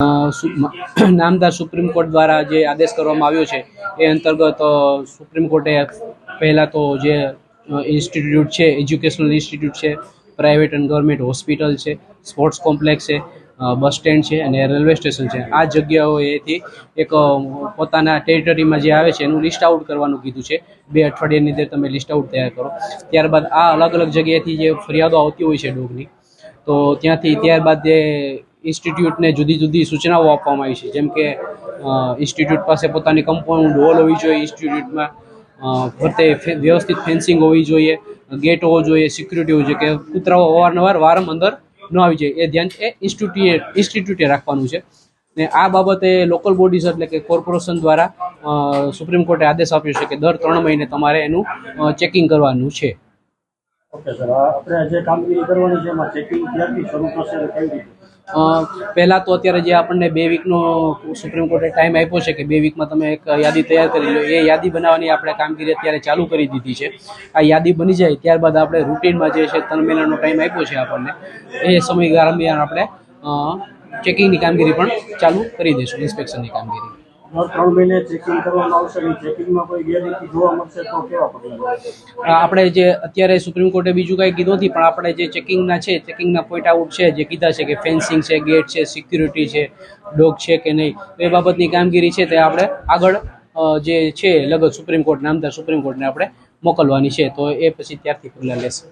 નામદાર supreme court દ્વારા જે આદેશ કરવામાં આવ્યો છે, એ અંતર્ગત સુપ્રીમ કોર્ટે પહેલાં તો જે ઇન્સ્ટિટ્યૂટ છે, એજ્યુકેશનલ ઇન્સ્ટિટ્યૂટ છે, પ્રાઇવેટ એન્ડ ગવર્મેન્ટ હોસ્પિટલ છે, સ્પોર્ટ્સ કોમ્પ્લેક્સ છે બસ સ્ટેન્ડ છે અને રેલવે સ્ટેશન છે. આ જગ્યાઓએથી એક પોતાના ટેરિટરીમાં જે આવે છે, એનું લિસ્ટ આઉટ કરવાનું કીધું છે. બે અઠવાડિયાની અંદર તમે લિસ્ટ આઉટ તૈયાર કરો. ત્યારબાદ આ અલગ અલગ જગ્યાએથી જે ફરિયાદો આવતી હોય છે ડોગની, તો ત્યાંથી ત્યારબાદ જે ઇન્સ્ટિટ્યૂટને જુદી જુદી સૂચનાઓ આપવામાં આવી છે. જેમ કે ઇન્સ્ટિટ્યૂટ પાસે પોતાની કમ્પાઉન્ડ વોલ હોવી જોઈએ, ઇન્સ્ટિટ્યૂટમાં ફરતે વ્યવસ્થિત ફેન્સિંગ હોવી જોઈએ, ગેટ હોવો જોઈએ, સિક્યુરિટી હોવી જોઈએ, કે કૂતરાઓ અવારનવાર વારમ અંદર ન આવી જાય. એ ધ્યાન એ ઇન્સ્ટિટ્યૂટ, ઇન્સ્ટિટ્યૂટે રાખવાનું છે. ને આ બાબતે લોકલ બોડીઝ એટલે કે કોર્પોરેશન દ્વારા સુપ્રીમ કોર્ટે આદેશ આપ્યો છે કે દર ત્રણ મહિને તમારે એનું ચેકિંગ કરવાનું છે. ઓકે આપણે જે કામગીરી કરવાની છે પહેલા તો અત્યારે જે આપણને બે વીકનો સુપ્રીમ કોર્ટે ટાઈમ આપ્યો છે કે બે વીકમાં તમે એક યાદી તૈયાર કરી લો. એ યાદી બનાવવાની આપણે કામગીરી અત્યારે ચાલુ કરી દીધી છે. આ યાદી બની જાય ત્યારબાદ આપણે રૂટીનમાં જે છે ત્રણ મહિનાનો ટાઈમ આપ્યો છે આપણને, એ સમય દરમિયાન આપણે ચેકિંગની કામગીરી પણ ચાલુ કરી દઈશું ઇન્સ્પેક્શનની કામગીરી. આપણે જે અત્યારે સુપ્રીમ કોર્ટે બીજું કાંઈ કીધું નથી, પણ આપણે જે ચેકિંગના છે ચેકિંગના પોઈન્ટ આઉટ છે, જે કીધા છે કે ફેન્સિંગ છે ગેટ છે સિક્યુરિટી છે ડોગ છે કે નહીં એ બાબતની કામગીરી છે તે આપણે આગળ જે છે લગત સુપ્રીમ કોર્ટ નામદાર સુપ્રીમ કોર્ટને આપણે મોકલવાની છે, તો એ પછી ત્યારથી પગલાં લેશે.